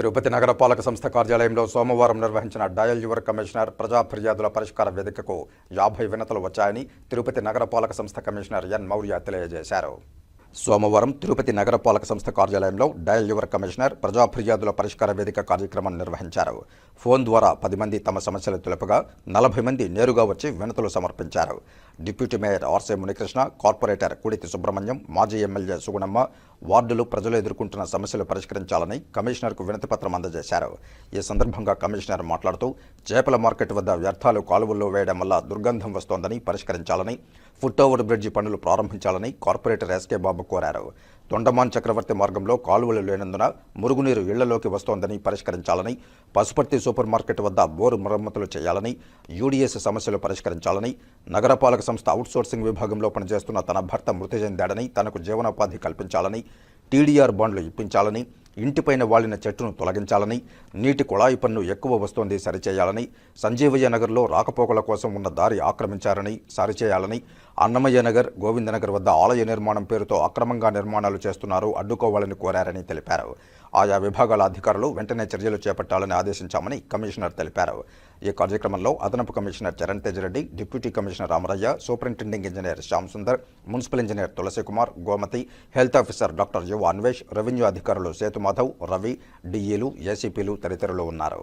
తిరుపతి నగరపాలక సంస్థ కార్యాలయంలో సోమవారం నిర్వహించిన డయల్ యువర్ కమిషనర్ ప్రజా ఫిర్యాదుల పరిష్కార వేదికకు యాభై వినతులు వచ్చాయని తిరుపతి నగరపాలక సంస్థ కమిషనర్ ఎన్ మౌర్య తెలియజేశారు. సోమవారం తిరుపతి నగరపాలక సంస్థ కార్యాలయంలో డయల్ యువర్ కమిషనర్ ప్రజా ఫిర్యాదుల పరిష్కార వేదిక కార్యక్రమం నిర్వహించారు. ఫోన్ ద్వారా పది మంది తమ సమస్యలు తెలుపగా నలభై మంది నేరుగా వచ్చి వినతులు సమర్పించారు. Deputy mayor RC Munikrishna corporator Kuditi Subrahmanyam మాజీ ఎమ్మెల్యే సుగుణమ్మ వార్డులు ప్రజలు ఎదుర్కొంటున్న సమస్యలు పరిష్కరించాలని కమిషనర్కు వినతిపత్రం అందజేశారు. ఈ సందర్భంగా కమిషనర్ మాట్లాడుతూ చేపల మార్కెట్ వద్ద వ్యర్థాలు కాలువల్లో వేయడం వల్ల దుర్గంధం వస్తోందని పరిష్కరించాలని ఫుట్ ఓవర్ బ్రిడ్జి పనులు ప్రారంభించాలని కార్పొరేటర్ ఎస్కే బాబు కోరారు. తొండమాన్ చక్రవర్తి మార్గంలో కాలువలు లేనందున మురుగునీరు ఇళ్ళలోకి వస్తోందని పరిష్కరించాలని పశుపర్తి సూపర్ మార్కెట్ వద్ద బోరు మరమ్మతులు చేయాలని యూడీఎస్ సమస్యలు పరిష్కరించాలని నగరపాలక సంస్థ అవుట్సోర్సింగ్ విభాగంలో పనిచేస్తున్న తన భర్త మృతి చెందాడని తనకు జీవనోపాధి కల్పించాలని టీడీఆర్ బాండ్లు ఇప్పించాలని ఇంటిపైన వాలిన చెట్టును తొలగించాలని నీటి కుళాయి పన్ను ఎక్కువ వస్తోంది సరిచేయాలని సంజీవయ్య నగర్లో రాకపోకల కోసం ఉన్న దారి ఆక్రమించారని సరిచేయాలని అన్నమయ్య నగర్ గోవిందనగర్ వద్ద ఆలయ నిర్మాణం పేరుతో అక్రమంగా నిర్మాణాలు చేస్తున్నారు అడ్డుకోవాలని కోరారని తెలిపారు. ఆయా విభాగాల అధికారులు వెంటనే చర్యలు చేపట్టాలని ఆదేశించామని కమిషనర్ తెలిపారు. ఈ కార్యక్రమంలో అదనపు commissioner Charan Tejareddy deputy commissioner Ramarayya superintending engineer Shyam Sundar municipal engineer Tulasi Kumar Gomathi health officer doctor Yuva Anvesh revenue అధికారులు సేతుమాధవ్ రవి డిఈలు ఏసీపీలు తదితరులు ఉన్నారు.